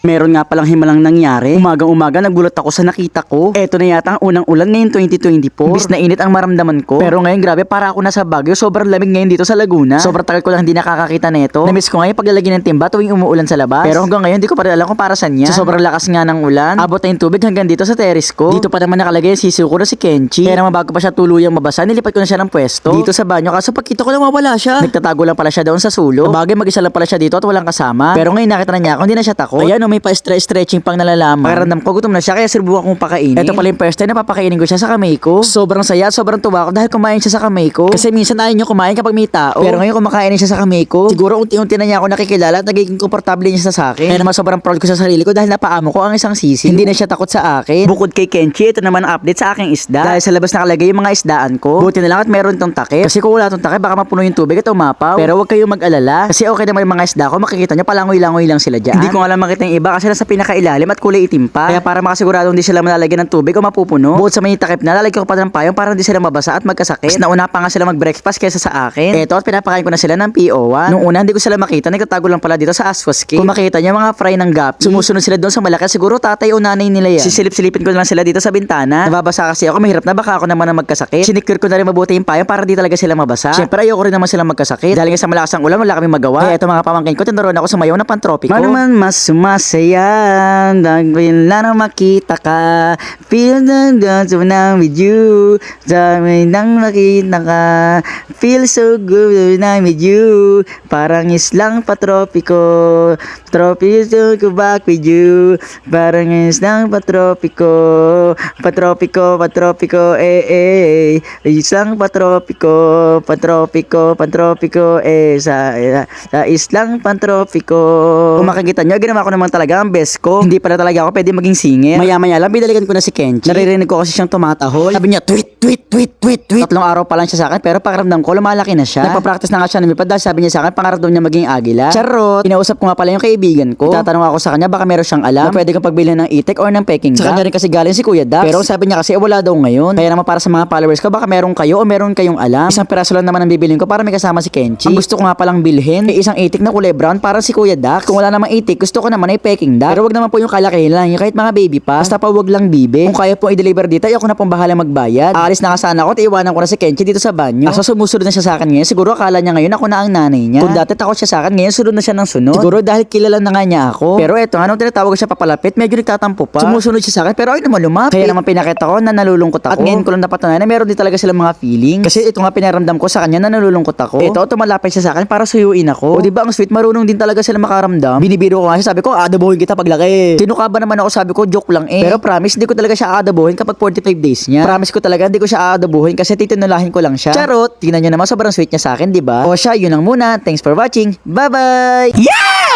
Meron nga palang himalang nangyari. Umagang-umaga nagulat ako sa nakita ko. Eto na yata ang unang ulan ngayon 2024. Imbis na init ang maramdaman ko. Pero ngayon grabe para ako nasa Baguio. Sobrang lamig ngayon dito sa Laguna. Sobrang tagal ko lang hindi nakakakita nito. Namiss ko ngayon paglalagay ng timba tuwing umuulan sa labas. Pero hanggang ngayon hindi ko pa rin alam kung para saan niya. Sa sobrang lakas nga ng ulan, abot na yung tubig hanggang dito sa terrace ko. Dito pa naman nakalagay yung sisiw ko na si Kenchi. Kaya naman bago pa siya tuluyang mabasa, nilipat ko na siya ng pwesto. Dito sa banyo kaso pagkita ko nawawala siya. Nagtatago lang pala siya doon sa sulok. Bagay mag-isa lang pala siya dito at walang kasama. Pero ngayon nakita na niya ako, hindi na siya takot. Ayan, may pa-stretching pang nalalaman. Pakiramdam ko gutom na siya kaya sinubukan kong pakainin. Ito pala yung first time na papakainin ko siya sa kamay ko. Sobrang saya, at sobrang tuwa ako dahil kumain siya sa kamay ko. Kasi minsan ayaw niyo kumain kapag may tao. Pero ngayon kumakain siya sa kamay ko. Siguro unti-unti na niya ako nakikilala at nagiging komportable niya sa akin. Kaya naman sobrang proud ko sa sarili ko dahil napaamo ko ang isang sisi. Hindi na siya takot sa akin. Bukod kay Kenchi, ito naman ang update sa aking isda. Dahil sa labas nakalagay yung mga isdaan ko. Buti na lang at meron tong takip. Kasi kung wala tong takip, baka mapuno yung tubig at umapaw. Pero huwag kayong mag-alala. Kasi okay naman yung mga isda ko. Makikita nyo, palangoy-langoy lang sila dyan. Hindi ko lang makita yung iba kasi nasa pinakailalim at kulay itim pa. Kaya para makasigurado hindi sila malalagyan ng tubig o mapupuno. Bukod sa may takip na, lalagyan ko pa ng payong para hindi sila mabasa at magkasakit. Mas nauna pa nga sila mag-breakfast kaysa sa akin. Eto, at pinapakain ko na sila ng PO1. Nung una, hindi ko sila makita. Nagtatago lang pala dito sa Aswaski. Kung makita niyo mga fry ng gapi, sumusunod sila doon sa malaki. Siguro tatay o nanay nila yan. Sisilip-silipin ko na lang sila dito sa bintana. Nababasa kasi ako, mahirap na baka ako naman ang magkasakit. Sinikure ko na rin mabuti yung payong para di talaga sila mabasa. Siyempre, ayoko rin naman sila magkasakit. Dahil nga sa malakas ang ulan, wala kaming magawa. Kaya ito mga pamangkin ko, tinuruan ako sumayaw ng pantropiko. Ano man mas sumasaya, dagwin lang makita ka. Feel the dance when I'm with you. Dami nang nakita ka. Feel so good when I'm with you. Parang islang patropiko. Tropiko go back with you. Parang islang patropiko. Patropiko, patropiko, eh, eh. Islang patropiko, patropiko, patropiko, eh. Sa, sa islang patropiko. Kung makikita nyo, ginawa ko naman talaga ang best ko. Hindi pala talaga ako pwede maging singer. Maya-maya lang, binalikan ko na si Kenchi. Naririnig ko kasi siyang tumatahol. Sabi niya, tweet, tweet, tweet, tweet, tweet. Tatlong araw pa lang siya sa akin, pero pakiramdam ko, lumalaki na siya. Nagpa-practice na nga siya lumipad dahil sabi niya sa akin, pangarap daw niya maging agila. Charot! Kinausap ko nga pala yung kaibigan ko. Itatanong ako sa kanya, baka meron siyang alam na pwede kang pagbilhin ng itik or ng peking Sa kanya rin kasi galing si Kuya Dax. Pero sabi niya kasi, wala daw ngayon. Kaya naman para sa mga followers ko, baka meron kayo o meron kayong alam. Isang peraso lang naman ang bibilin ko para may kasama si Kenchi. Ang gusto ko nga palang bilhin, ay isang itik na kulay brown para si Kuya Dax. Kung wala namang itik, gusto ko naman ay peking duck. Pero wag naman po yung kalakihan lang, yung kahit mga baby pa. Basta pa wag lang bibe. Kung kaya po i-deliver dito, ay ako na pong bahala magbayad. Aalis na nga sana ako, at iwanan ko na si Kenchi dito sa banyo. Asa sumusunod na siya sa akin ngayon, siguro akala niya ngayon ako na ang nanay niya. Kung dati takot siya sa akin, ngayon sunod na siya ng sunod. Siguro dahil kilala na nga niya ako. Pero eto, anong tinatawag siya papalapit, medyo nagtatampo pa. Sumusunod siya sa akin, pero ay naman lumapit. Kaya naman pinakita ko na nalulungkot ako. At ngayon ko lang napatunayan na meron din talaga silang mga feelings. Kasi ito nga pinaramdam ko sa kanya na nalulungkot ako. Ito, tumalapit siya sa akin para suyuin ako. O di ba ang sweet, marunong din talaga sila makaramdam. Binibiro ko nga siya, sabi ko, adabuhin kita paglaki. Tinuka ba naman ako, sabi ko, joke lang eh. Pero promise, hindi ko talaga siya aadabuhin kapag 45 days niya. Promise ko talaga, hindi ko siya aadabuhin kasi titinulahin ko lang siya. Charot! Tingnan niyo naman, sobrang sweet niya sa akin, di ba? O siya, yun lang muna. Thanks for watching. Bye-bye! Yeah!